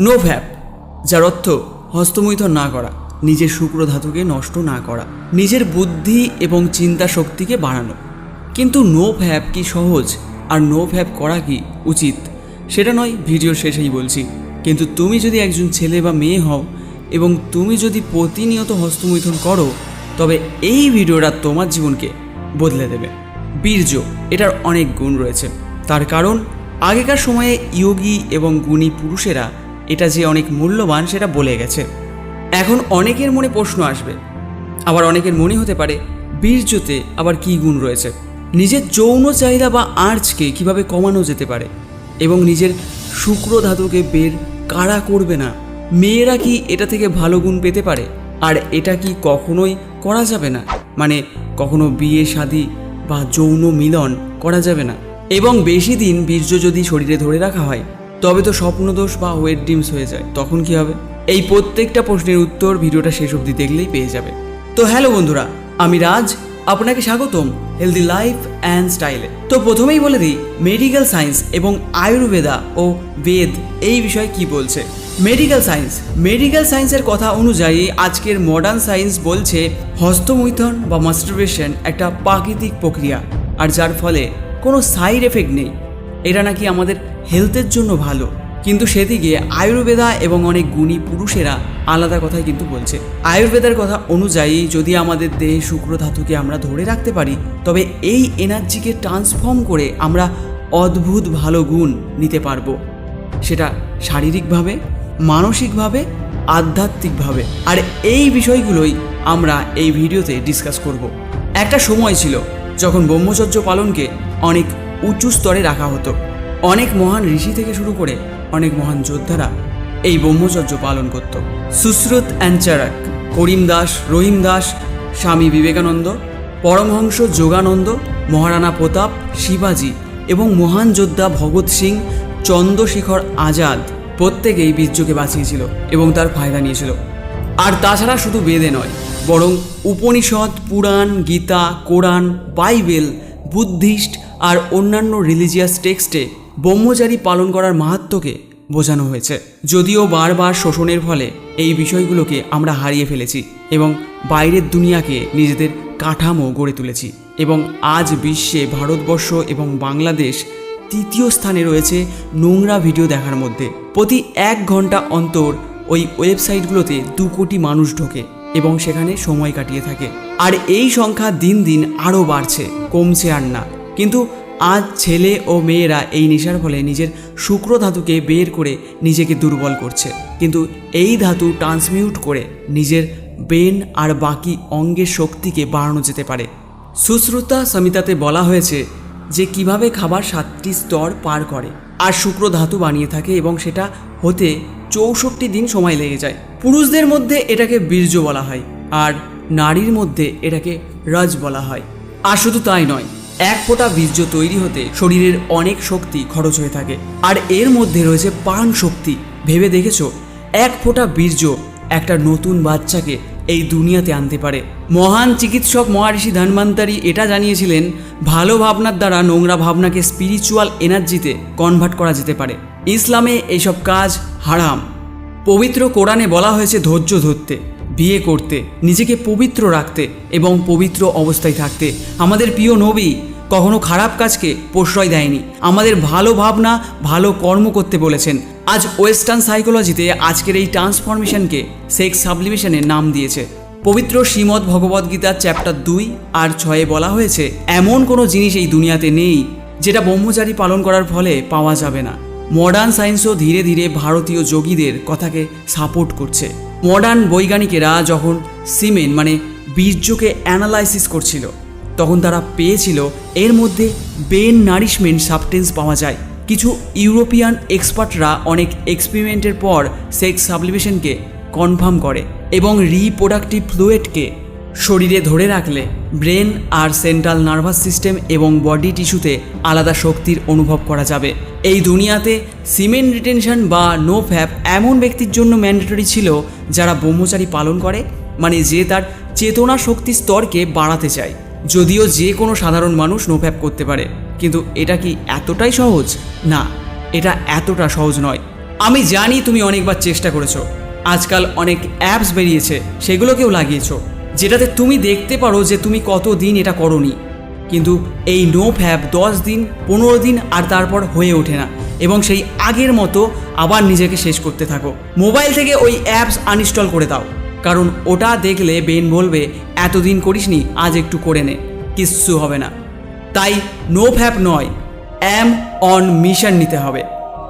No ভ্যাপ যার অর্থ হস্তমৈথন না করা, নিজের শুক্র ধাতুকে নষ্ট না করা, নিজের বুদ্ধি এবং চিন্তা শক্তিকে বাড়ানো। কিন্তু নো ভ্যাপ কি সহজ আর নো ভ্যাপ করা কি উচিত, সেটা নয়, ভিডিওর শেষেই বলছি। কিন্তু তুমি যদি একজন ছেলে বা মেয়ে হও এবং তুমি যদি প্রতিনিয়ত হস্তমৈথন করো, তবে এই ভিডিওটা তোমার জীবনকে বদলে দেবে। বীর্য, এটার অনেক গুণ রয়েছে। তার কারণ, আগেকার সময়ে ইয়োগী এবং গুণী পুরুষেরা এটা যে অনেক মূল্যবান সেটা বলে গেছে। এখন অনেকের মনে প্রশ্ন আসবে, আবার অনেকের মনে হতে পারে, বীর্যতে আবার কী গুণ রয়েছে? নিজের যৌন চাহিদা বা আর্চকে কীভাবে কমানো যেতে পারে? এবং নিজের শুক্র ধাতুকে বের কারা করবে না? মেয়েরা কি এটা থেকে ভালো গুণ পেতে পারে? আর এটা কি কখনোই করা যাবে না? মানে কখনো বিয়ে, শাদী বা যৌন মিলন করা যাবে না। এবং বেশি দিন বীর্য যদি শরীরে ধরে রাখা হয় তবে তো স্বপ্নদোষ বা ওয়েট ড্রিমস হয়ে যায়, তখন কি হবে? এই প্রত্যেকটা প্রশ্নের উত্তর ভিডিওটা শেষ অবধি দেখলেই পেয়ে যাবে। তো হ্যালো বন্ধুরা, আমি রাজ, আপনাকে স্বাগতম হেলদি লাইফ অ্যান্ড স্টাইলে তো প্রথমেই বলে দিই মেডিকেল সায়েন্স এবং আয়ুর্বেদা ও বেদ এই বিষয়ে কি বলছে? মেডিকেল সায়েন্স মেডিকেল সায়েন্সের কথা অনুযায়ী আজকের মডার্ন সায়েন্স বলছে হস্তমৈথন বা মাস্টারবেশন একটা প্রাকৃতিক প্রক্রিয়া, আর যার ফলে কোনো সাইড এফেক্ট নেই। এটা নাকি আমাদের হেলথের জন্য ভালো। কিন্তু সেদিকে আয়ুর্বেদা এবং অনেক গুণী পুরুষেরা আলাদা কথাই কিন্তু বলছে। আয়ুর্বেদার কথা অনুযায়ী যদি আমাদের দেহে শুক্র ধাতুকে আমরা ধরে রাখতে পারি, তবে এই এনার্জিকে ট্রান্সফর্ম করে আমরা অদ্ভুত ভালো গুণ নিতে পারব। সেটা শারীরিকভাবে, মানসিকভাবে, আধ্যাত্মিকভাবে। আর এই বিষয়গুলোই আমরা এই ভিডিওতে ডিসকাস করব। একটা সময় ছিল যখন ব্রহ্মচর্য পালনকে অনেক উঁচু স্তরে রাখা হতো। অনেক মহান ঋষি থেকে শুরু করে অনেক মহান যোদ্ধারা এই ব্রহ্মচর্য পালন করত। সুশ্রুত অ্যান্ড চারাক, করিম দাস, রহিম দাস, স্বামী বিবেকানন্দ, পরমহংস যোগানন্দ, মহারানা প্রতাপ, শিবাজি এবং মহান যোদ্ধা ভগৎ সিং, চন্দ্রশেখর আজাদ প্রত্যেকেই বীর্যকে বাঁচিয়েছিল এবং তার ফায়দা নিয়েছিল। আর তাছাড়া শুধু বেদে নয়, বরং Upanishad, Purana, Gita, Quran, Bible, Buddhist আর অন্যান্য রিলিজিয়াস টেক্সটে ব্রহ্মচারী পালন করার মাহাত্ম্যকে বোঝানো হয়েছে। যদিও বারবার শোষণের ফলে এই বিষয়গুলোকে আমরা হারিয়ে ফেলেছি এবং বাইরের দুনিয়াকে নিজেদের কাঠামো গড়ে তুলেছি এবং আজ বিশ্বে ভারতবর্ষ এবং বাংলাদেশ তৃতীয় স্থানে রয়েছে নোংরা ভিডিও দেখার মধ্যে। প্রতি এক ঘণ্টা অন্তর ওই ওয়েবসাইটগুলোতে দু কোটি মানুষ ঢোকে এবং সেখানে সময় কাটিয়ে থাকে। আর এই সংখ্যা দিন দিন আরও বাড়ছে, কমছে আর না। কিন্তু আজ ছেলে ও মেয়েরা এই নেশার ফলে নিজের শুক্র ধাতুকে বের করে নিজেকে দুর্বল করছে। কিন্তু এই ধাতু ট্রান্সমিউট করে নিজের ব্রেন আর বাকি অঙ্গের শক্তিকে বাড়ানো যেতে পারে। সুশ্রুতা সমিতাতে বলা হয়েছে যে কীভাবে খাবার সাতটি স্তর পার করে আর শুক্র ধাতু বানিয়ে থাকে এবং সেটা হতে চৌষট্টি দিন সময় লেগে যায়। পুরুষদের মধ্যে এটাকে বীর্য বলা হয় আর নারীর মধ্যে এটাকে রজ বলা হয়। আর শুধু তাই নয় এক ফোঁটা বীর্য তৈরি হতে শরীরের অনেক শক্তি খরচ হয়ে থাকে। আর এর মধ্যে রয়েছে প্রাণ শক্তি। ভেবে দেখেছ? এক ফোঁটা বীর্য একটা নতুন বাচ্চাকে এই দুনিয়াতে আনতে পারে। মহান চিকিৎসক মহারিষি ধন্বন্তরী এটা জানিয়েছিলেন, ভালো ভাবনার দ্বারা নোংরা ভাবনাকে স্পিরিচুয়াল এনার্জিতে কনভার্ট করা যেতে পারে। ইসলামে এইসব কাজ হারাম। পবিত্র কোরআনে বলা হয়েছে ধৈর্য ধরতে, বিয়ে করতে, নিজেকে পবিত্র রাখতে এবং পবিত্র অবস্থায় থাকতে। আমাদের প্রিয় নবী কখনো খারাপ কাজকে প্রশ্রয় দেয়নি। আমাদের ভালো ভাবনা, ভালো কর্ম করতে বলেছেন। আজ ওয়েস্টার্ন সাইকোলজিতে আজকের এই ট্রান্সফরমেশনকে সেক্স সাবলিমেশনের নাম দিয়েছে। পবিত্র শ্রীমদ্ ভগবদ্গীতার চ্যাপ্টার দুই আর ছয়ে বলা হয়েছে, এমন কোনো জিনিস এই দুনিয়াতে নেই, যেটা ব্রহ্মচারী পালন করার ফলে পাওয়া যাবে না। মডার্ন সায়েন্সও ধীরে ধীরে ভারতীয় যোগীদের কথাকে সাপোর্ট করছে। মডার্ন বৈজ্ঞানিকেরা যখন সিমেন মানে বীর্যকে অ্যানালাইসিস করছিল তখন তারা পেয়েছিল এর মধ্যে বেন নারিশমেন্ট সাবটেন্স পাওয়া যায়। কিছু ইউরোপিয়ান এক্সপার্টরা অনেক এক্সপেরিমেন্টের পর সেক্স সাবলিমেশনকে কনফার্ম করে এবং রিপ্রোডাক্টিভ ফ্লুয়েডকে শরীরে ধরে রাখলে ব্রেন আর সেন্ট্রাল নার্ভাস সিস্টেম এবং বডি টিস্যুতে আলাদা শক্তির অনুভব করা যাবে। এই দুনিয়াতে সিমেন্ট রিটেনশন বা নো ফ্যাপ এমন ব্যক্তির জন্য ম্যান্ডেটরি ছিল যারা ব্রহ্মচারী পালন করে মানে যে তার চেতনা শক্তি স্তরকে বাড়াতে চায়। যদিও যে কোনো সাধারণ মানুষ নো ফ্যাপ করতে পারে, কিন্তু এটা কি এতটাই সহজ? না, এটা এতটা সহজ নয়। আমি জানি তুমি অনেকবার চেষ্টা করেছ। আজকাল অনেক অ্যাপস বেরিয়েছে সেগুলোকেও লাগিয়েছো, যেটাতে তুমি দেখতে পারো যে তুমি কত দিন এটা করনি। কিন্তু এই নো ফ্যাপ দশ দিন, পনেরো দিন আর তারপর হয়ে ওঠে না এবং সেই আগের মতো আবার নিজেকে শেষ করতে থাকো। মোবাইল থেকে ওই অ্যাপস আনইনস্টল করে দাও। কারণ ওটা দেখলে বেন বলবে, এতদিন করিসনি, আজ একটু করে নে। কিচ্ছু হবে না। তাই নো ফ্যাপ নয় অ্যাম অন মিশন নিতে হবে।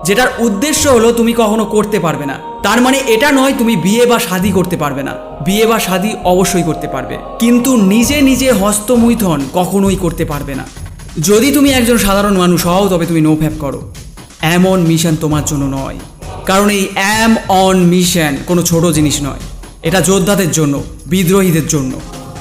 যেটার উদ্দেশ্য হলো তুমি কখনো করতে পারবে না। তার মানে এটা নয় তুমি বিয়ে বা শাদি করতে পারবে না। বিয়ে বা শাদি অবশ্যই করতে পারবে। কিন্তু নিজে নিজে হস্তমৈথন কখনোই করতে পারবে না। যদি তুমি একজন সাধারণ মানুষ হও, তবে তুমি নো ফ্যাপ করো। এমন মিশন তোমার জন্য নয়। কারণ এই অ্যাম অন মিশন কোনো ছোট জিনিস নয়। এটা যোদ্ধাদের জন্য, বিদ্রোহীদের জন্য।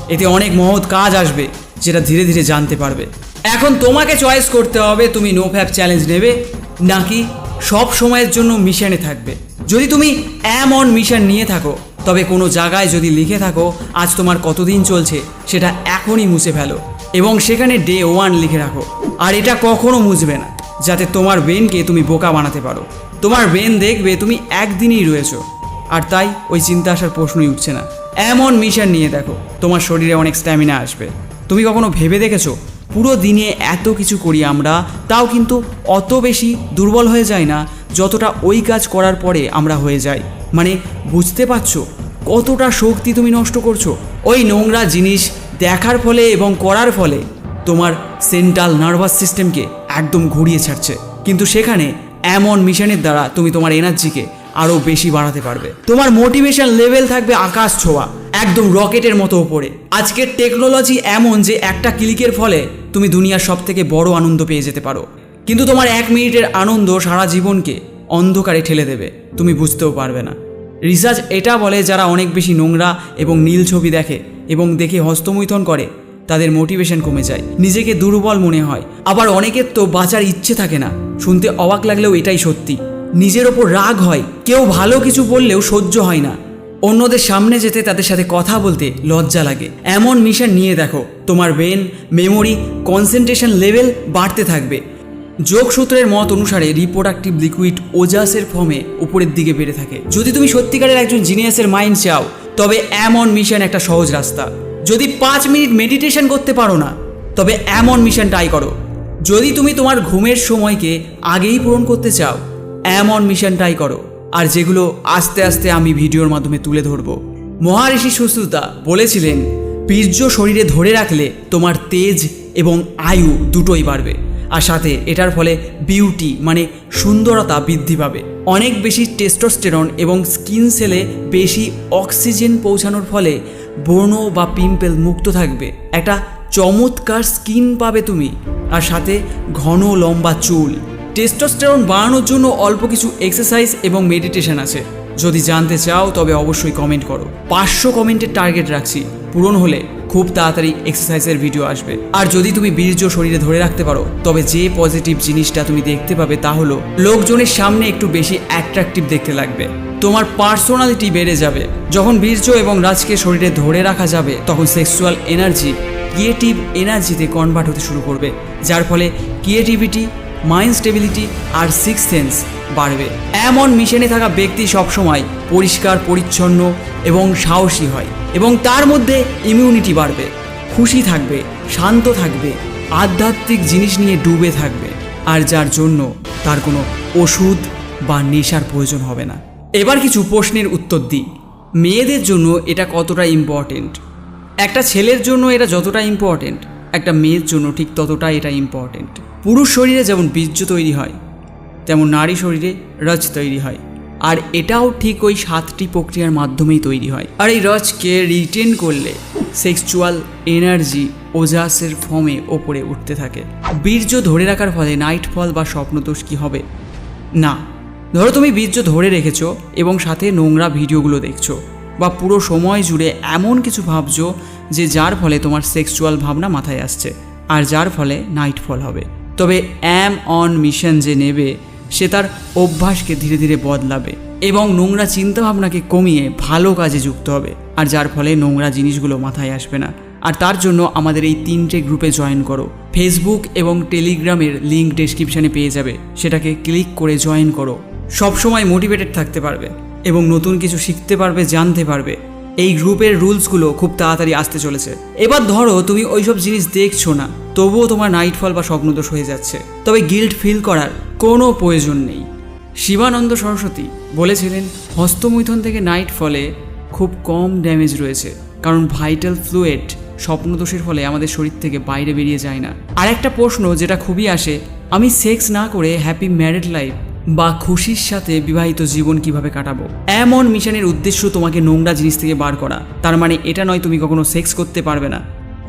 এতে অনেক মহৎ কাজ আসবে, যেটা ধীরে ধীরে জানতে পারবে। এখন তোমাকে চয়েস করতে হবে, তুমি নো ফ্যাপ চ্যালেঞ্জ নেবে, নাকি সব সময়ের জন্য মিশনে থাকবে। যদি তুমি অন মিশন নিয়ে থাকো, তবে কোনো জায়গায় যদি লিখে থাকো, আজ তোমার কতদিন চলছে, সেটা এখনই মুছে ফেলো। এবং সেখানে ডে ওয়ান লিখে রাখো। আর এটা কখনো মুছবে না, যাতে তোমার ব্রেনকে তুমি বোকা বানাতে পারো। তোমার ব্রেন দেখবে তুমি একদিনই রয়েছো। আর তাই ওই চিন্তা আসার প্রশ্নই উঠছে না। এমন মিশন নিয়ে দেখো, তোমার শরীরে অনেক স্ট্যামিনা আসবে। তুমি কখনো ভেবে দেখেছ? পুরো দিনে এত কিছু করি আমরা, তাও কিন্তু অত বেশি দুর্বল হয়ে যায় না, যতটা ওই কাজ করার পরে আমরা হয়ে যাই। মানে বুঝতে পারছ? কতটা শক্তি তুমি নষ্ট করছ? ওই নোংরা জিনিস দেখার ফলে এবং করার ফলে তোমার সেন্ট্রাল নার্ভাস সিস্টেমকে একদম ঘুরিয়ে ছাড়ছে। কিন্তু সেখানে এমন মিশনের দ্বারা তুমি তোমার এনার্জিকে আরও বেশি বাড়াতে পারবে। তোমার মোটিভেশন লেভেল থাকবে আকাশ ছোঁয়া, একদম রকেটের মতো ওপরে আজকের টেকনোলজি এমন যে একটা ক্লিকের ফলে তুমি দুনিয়ার সব থেকে বড় আনন্দ পেয়ে যেতে পারো। কিন্তু তোমার এক মিনিটের আনন্দ সারা জীবনকে অন্ধকারে ঠেলে দেবে। তুমি বুঝতেও পারবে না। রিসার্চ এটা বলে যারা অনেক বেশি নোংরা এবং নীল ছবি দেখে এবং দেখে হস্তমৈথন করে, তাদের মোটিভেশন কমে যায়। নিজেকে দুর্বল মনে হয়। আবার অনেকের তো বাঁচার ইচ্ছে থাকে না। শুনতে অবাক লাগলেও এটাই সত্যি। নিজের ওপর রাগ হয়। কেউ ভালো কিছু বললেও সহ্য হয় না। অন্যদের সামনে যেতে তাদের সাথে কথা বলতে লজ্জা লাগে। এমন মিশন নিয়ে দেখো, তোমার ব্রেন মেমোরি কনসেন্ট্রেশন লেভেল বাড়তে থাকবে। যোগসূত্রের মত অনুসারে রিপ্রোডাক্টিভ লিকুইড ওজাসের ফর্মে উপরের দিকে বেড়ে থাকে। যদি তুমি সত্যিকারের একজন জিনিয়াসের মাইন্ড চাও, তবে এমন মিশন একটা সহজ রাস্তা। যদি পাঁচ মিনিট মেডিটেশন করতে পারো না, তবে এমন মিশন ট্রাই করো। যদি তুমি তোমার ঘুমের সময়কে আগেই পূরণ করতে চাও এমন মিশন ট্রাই করো, আর যেগুলো আস্তে আস্তে আমি ভিডিওর মাধ্যমে তুলে ধরবো। মহারিষি সুশ্রুতা বলেছিলেন, বীর্য শরীরে ধরে রাখলে তোমার তেজ এবং আয়ু দুটোই বাড়বে, আর সাথে এটার ফলে বিউটি মানে সুন্দরতা বৃদ্ধি পাবে। অনেক বেশি টেস্টোস্টেরন এবং স্কিন সেলে বেশি অক্সিজেন পৌঁছানোর ফলে ব্রণ বা পিম্পল মুক্ত থাকবে। একটা চমৎকার স্কিন পাবে তুমি, আর সাথে ঘন লম্বা চুল। টেস্টোস্টেরন বাড়ানোর জন্য অল্প কিছু এক্সারসাইজ এবং মেডিটেশন আছে। যদি জানতে চাও, তবে অবশ্যই কমেন্ট করো। পাঁচশো কমেন্টের টার্গেট রাখছি। পূরণ হলে খুব তাড়াতাড়ি এক্সারসাইজের ভিডিও আসবে। আর যদি তুমি বীর্য শরীরে ধরে রাখতে পারো, তবে যে পজিটিভ জিনিসটা তুমি দেখতে পাবে তা হলো, লোকজনের সামনে একটু বেশি অ্যাট্রাকটিভ দেখতে লাগবে। তোমার পার্সোনালিটি বেড়ে যাবে। যখন বীর্য এবং রাজকে শরীরে ধরে রাখা যাবে, তখন সেক্সুয়াল এনার্জি ক্রিয়েটিভ এনার্জিতে কনভার্ট হতে শুরু করবে। যার ফলে ক্রিয়েটিভিটি মাইন্ড স্টেবিলিটি আর সিক্স সেন্স বাড়বে। এমন মিশনে থাকা ব্যক্তি সবসময় পরিষ্কার, পরিচ্ছন্ন এবং সাহসী হয় এবং তার মধ্যে ইমিউনিটি বাড়বে। খুশি থাকবে, শান্ত থাকবে, আধ্যাত্মিক জিনিস নিয়ে ডুবে থাকবে আর যার জন্য তার কোনো ওষুধ বা নেশার প্রয়োজন হবে না। এবার কিছু প্রশ্নের উত্তর দিই। মেয়েদের জন্য এটা কতটা ইম্পর্টেন্ট একটা ছেলের জন্য এটা যতটা ইম্পর্টেন্ট একটা মেয়ের জন্য ঠিক ততটা এটা ইম্পর্টেন্ট পুরুষ শরীরে যেমন বীর্য তৈরি হয়, তেমন নারী শরীরে রজ তৈরি হয়। আর এটাও ঠিক ওই সাতটি প্রক্রিয়ার মাধ্যমেই তৈরি হয়। আর এই রজকে রিটেন করলে সেক্সুয়াল এনার্জি ওজাসের ফর্মে ওপরে উঠতে থাকে। বীর্য ধরে রাখার ফলে নাইট ফল বা স্বপ্নদোষ কি হবে? না। ধরো তুমি বীর্য ধরে রেখেছো এবং সাথে নোংরা ভিডিওগুলো দেখছ বা পুরো সময় জুড়ে এমন কিছু ভাবছ যে যার ফলে তোমার সেক্সুয়াল ভাবনা মাথায় আসছে, আর যার ফলে নাইট ফল হবে। তবে অ্যাম অন মিশন যে নেবে, সে তার অভ্যাসকে ধীরে ধীরে বদলাবে এবং নোংরা চিন্তাভাবনাকে কমিয়ে ভালো কাজে যুক্ত হবে, আর যার ফলে নোংরা জিনিসগুলো মাথায় আসবে না। আর তার জন্য আমাদের এই তিনটে গ্রুপে জয়েন করো। ফেসবুক এবং টেলিগ্রামের লিঙ্ক ডেসক্রিপশানে পেয়ে যাবে, সেটাকে ক্লিক করে জয়েন করো। সবসময় মোটিভেটেড থাকতে পারবে এবং নতুন কিছু শিখতে পারবে, জানতে পারবে। এই গ্রুপের রুলসগুলো খুব তাড়াতাড়ি আসতে চলেছে। এবার ধরো তুমি ওইসব জিনিস দেখছ না, তবুও তোমার নাইটফল বা স্বপ্নদোষ হয়ে যাচ্ছে। তবে গিল্ট ফিল করার কোনো প্রয়োজন নেই। শিবানন্দ সরস্বতী বলেছিলেন, হস্তমৈথন থেকে নাইট ফলে খুব কম ড্যামেজ রয়েছে, কারণ ভাইটাল ফ্লুয়েড স্বপ্নদোষের ফলে আমাদের শরীর থেকে বাইরে বেরিয়ে যায় না। আর একটা প্রশ্ন যেটা খুবই আসে, আমি সেক্স না করে হ্যাপি ম্যারিড লাইফ বা খুশির সাথে বিবাহিত জীবন কীভাবে কাটাবো? এমন মিশনের উদ্দেশ্য তোমাকে নোংরা জিনিস থেকে বার করা। তার মানে এটা নয় তুমি কখনো সেক্স করতে পারবে না।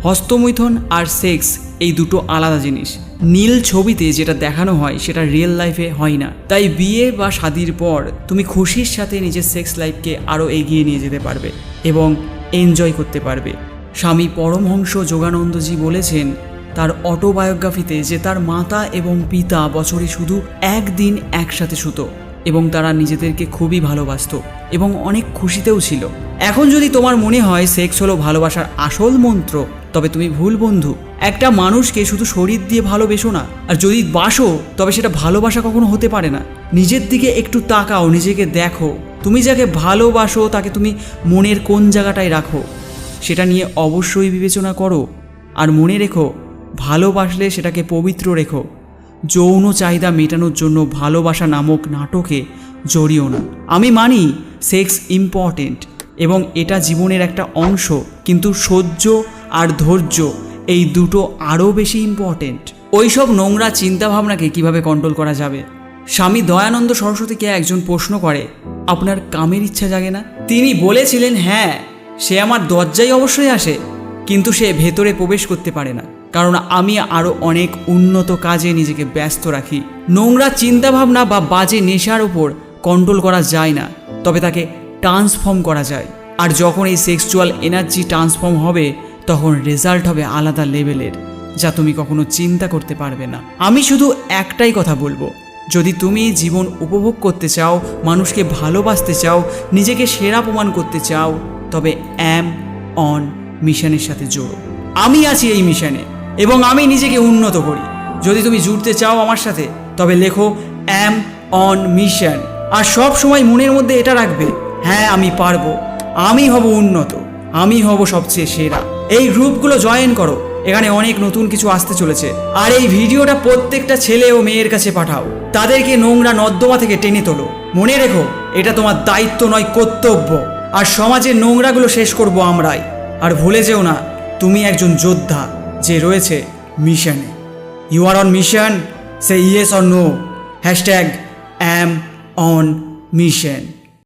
হস্তমৈথন আর সেক্স এই দুটো আলাদা জিনিস। নীল ছবিতে যেটা দেখানো হয় সেটা রিয়েল লাইফে হয় না। তাই বিয়ে বা শাদির পর তুমি খুশির সাথে নিজের সেক্স লাইফকে আরও এগিয়ে নিয়ে যেতে পারবে এবং এনজয় করতে পারবে। স্বামী পরমহংস যোগানন্দজি বলেছেন তার অটোবায়োগ্রাফিতে যে তার মাতা এবং পিতা বছরে শুধু একদিন একসাথে শুতো এবং তারা নিজেদেরকে খুবই ভালোবাসত এবং অনেক খুশিতেও ছিল। এখন যদি তোমার মনে হয় সেক্স হলো ভালোবাসার আসল মন্ত্র, তবে তুমি ভুল বন্ধু। একটা মানুষকে শুধু শরীর দিয়ে ভালোবেসো না, আর যদি বাসো, তবে সেটা ভালোবাসা কখনো হতে পারে না। নিজের দিকে একটু তাকাও, নিজেকে দেখো। তুমি যাকে ভালোবাসো, তাকে তুমি মনের কোন জায়গাটায় রাখো, সেটা নিয়ে অবশ্যই বিবেচনা করো। আর মনে রেখো ভালোবাসলে সেটাকে পবিত্র রেখো। যৌন চাহিদা মেটানোর জন্য ভালোবাসা নামক নাটকে জড়িও না। আমি মানি সেক্স ইম্পর্টেন্ট এবং এটা জীবনের একটা অংশ, কিন্তু সহ্য আর ধৈর্য এই দুটো আরও বেশি ইম্পর্টেন্ট। ওইসব নোংরা চিন্তাভাবনাকে কীভাবে কন্ট্রোল করা যাবে? স্বামী দয়ানন্দ সরস্বতীকে একজন প্রশ্ন করে, আপনার কামের ইচ্ছা জাগে না? তিনি বলেছিলেন হ্যাঁ সে আমার দরজায় অবশ্যই আসে, কিন্তু সে ভেতরে প্রবেশ করতে পারে না। কারণ আমি আরও অনেক উন্নত কাজে নিজেকে ব্যস্ত রাখি। নোংরা চিন্তাভাবনা বা বাজে নেশার উপর কন্ট্রোল করা যায় না, তবে তাকে ট্রান্সফর্ম করা যায়। আর যখন এই সেক্সুয়াল এনার্জি ট্রান্সফর্ম হবে, তখন রেজাল্ট হবে আলাদা লেভেলের যা তুমি কখনো চিন্তা করতে পারবে না। আমি শুধু একটাই কথা বলব, যদি তুমি জীবন উপভোগ করতে চাও, মানুষকে ভালোবাসতে চাও, নিজেকে সেরা প্রমাণ করতে চাও, তবে অ্যাম অন মিশনের সাথে জোড়ো। আমি আছি এই মিশনে এবং আমি নিজেকে উন্নত করি। যদি তুমি জুড়তে চাও আমার সাথে, তবে লেখো অ্যাম অন মিশন আর সব সময় মনের মধ্যে এটা রাখবে হ্যাঁ আমি পারব। আমি হব উন্নত। আমি হব সবচেয়ে সেরা। এই গ্রুপগুলো জয়েন করো। এখানে অনেক নতুন কিছু আসতে চলেছে। আর এই ভিডিওটা প্রত্যেকটা ছেলে ও মেয়ের কাছে পাঠাও। তাদেরকে নোংরা নর্দমা থেকে টেনে তোলো। মনে রেখো, এটা তোমার দায়িত্ব নয়, কর্তব্য। আর সমাজের নোংরাগুলো শেষ করব আমরাই। আর ভুলে যেও না, তুমি একজন যোদ্ধা। যে রয়েছে মিশনে। You are on mission say yes or no hashtag am on mission